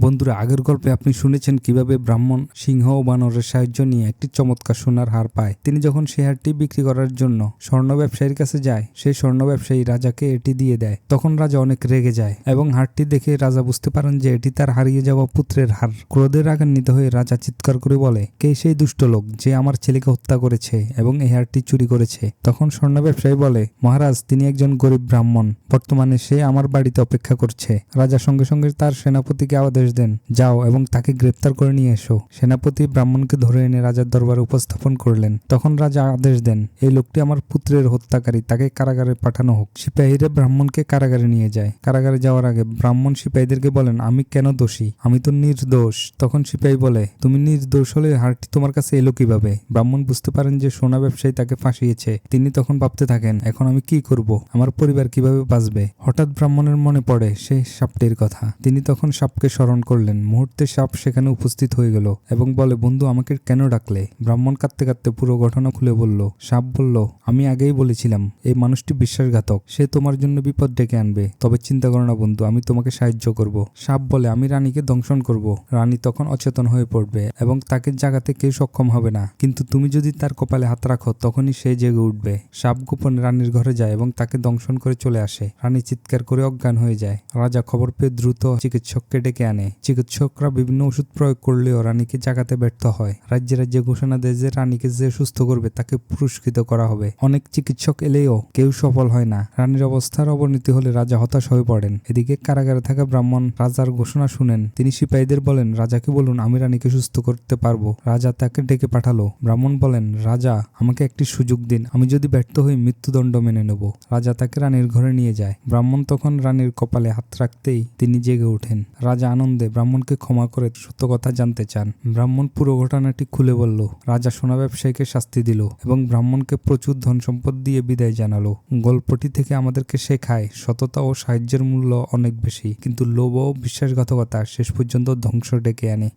বন্ধুরা, আগের গল্পে আপনি শুনেছেন কীভাবে ব্রাহ্মণ সিংহ ও বানরের সাহায্য নিয়ে একটি চমৎকার সোনার হার পায়। তিনি যখন সেই হারটি বিক্রি করার জন্য স্বর্ণ ব্যবসায়ীর কাছে যায় সেই স্বর্ণ ব্যবসায়ী রাজাকে এটি দিয়ে দেয়। তখন রাজা অনেক রেগে যায় এবং হারটি দেখে রাজা বুঝতে পারেন যে এটি তার হারিয়ে যাওয়া পুত্রের হার। ক্রোধের রাগান্বিত হয়ে রাজা চিৎকার করে বলে, কে সেই দুষ্ট লোক যে আমার ছেলেকে হত্যা করেছে এবং এই হারটি চুরি করেছে? তখন স্বর্ণ ব্যবসায়ী বলে, মহারাজ, তিনি একজন গরিব ব্রাহ্মণ। বর্তমানে সে আমার বাড়িতে অপেক্ষা করছে। রাজা সঙ্গে সঙ্গে তার সেনাপতিকে আদেশ দেন, যাও এবং তাকে গ্রেপ্তার করে নিয়ে এসো। সেনাপতি ব্রাহ্মণকে ধরে এনে রাজার দরবারে উপস্থাপন করলেন। তখন রাজা আদেশ দেন, এই লোকটি আমার পুত্রের হত্যাকারী, তাকে কারাগারে পাঠানো হোক। সিপাহীরা ব্রাহ্মণকে কারাগারে নিয়ে যায়। কারাগারে যাওয়ার আগে ব্রাহ্মণ সিপাহীদেরকে বলেন, আমি কেন দোষী? আমি তো নির্দোষ। তখন সিপাহী বলে, তুমি নির্দোষ হলে হারটি তোমার কাছে এলো কীভাবে? ব্রাহ্মণ বুঝতে পারেন যে সোনা ব্যবসায়ী তাকে ফাঁসিয়েছে। তিনি তখন ভাবতে থাকেন, এখন আমি কি করব? আমার পরিবার কীভাবে বাঁচবে? হঠাৎ ব্রাহ্মণের মনে পড়ে সেই সাপটির কথা। তিনি তখন সাপকে স্মরণ করলেন। মুহূর্তে সাপ সেখানে উপস্থিত হয়ে গেল এবং বলে, বন্ধু, আমাকে কেন ডাকলে? ব্রাহ্মণ কাঁদতে কাঁদতে পুরো ঘটনা খুলে বলল, সাপ বলল, আমি আগেই বলেছিলাম, এই মানুষটি বিশ্বাসঘাতক। সে তোমার জন্য বিপদ ডেকে আনবে। তবে চিন্তা করো না, বন্ধু, আমি তোমাকে সাহায্য করব। সাপ বলে, আমি রানীকে দংশন করব। রানী তখন অচেতন হয়ে পড়বে এবং তাকে জাগাতে কেউ সক্ষম হবে না। কিন্তু তুমি যদি তার কপালে হাত রাখো, তখনই সে জেগে উঠবে। সাপ গোপনে রানীর ঘরে যায় এবং তাকে দংশন করে চলে আসে। রানী চিৎকার করে অজ্ঞান হয়ে যায়। রাজা খবর পেয়ে দ্রুত চিকিৎসককে ডেকে আনে। চিকিৎসকরা বিভিন্ন ওষুধ প্রয়োগ করলেও রানীকে জাগাতে ব্যর্থ হয়। রাজ্যে রাজ্যে ঘোষণা দেয় যে রানীকে যে সুস্থ করবে তাকে পুরস্কৃত করা হবে। অনেক চিকিৎসক এলেও কেউ সফল হয় না। রানীর অবস্থার অবনতি হলে রাজা হতাশ হয়ে পড়েন। এদিকে কারাগারে থাকা ব্রাহ্মণ রাজার ঘোষণা শুনেন, তিনি সিপাহীদের বলেন, রাজাকে বলুন, আমি রানীকে সুস্থ করতে পারব। রাজা তাকে ডেকে পাঠালো। ব্রাহ্মণ বলেন, রাজা, আমাকে একটি সুযোগ দিন, আমি যদি ব্যর্থ হই, মৃত্যুদণ্ড মেনে নেব। রাজা তাকে রানীর ঘরে নিয়ে যায়। ব্রাহ্মণ তখন রানীর কপালে হাত রাখতেই তিনি জেগে ওঠেন। রাজা আনন্দে ব্রাহ্মণকে ক্ষমা করে সত্য কথা জানতে চান। ব্রাহ্মণ পুরো ঘটনাটি খুলে বলল, রাজা সোনা ব্যবসায়ীকে শাস্তি দিল এবং ব্রাহ্মণকে প্রচুর ধন সম্পদ দিয়ে বিদায় জানালো। গল্পটি থেকে আমাদেরকে শেখায়, সততা ও সাহায্যের মূল্য অনেক বেশি, কিন্তু লোভ ও বিশ্বাসঘাতকতা শেষ পর্যন্ত ধ্বংস ডেকে আনে।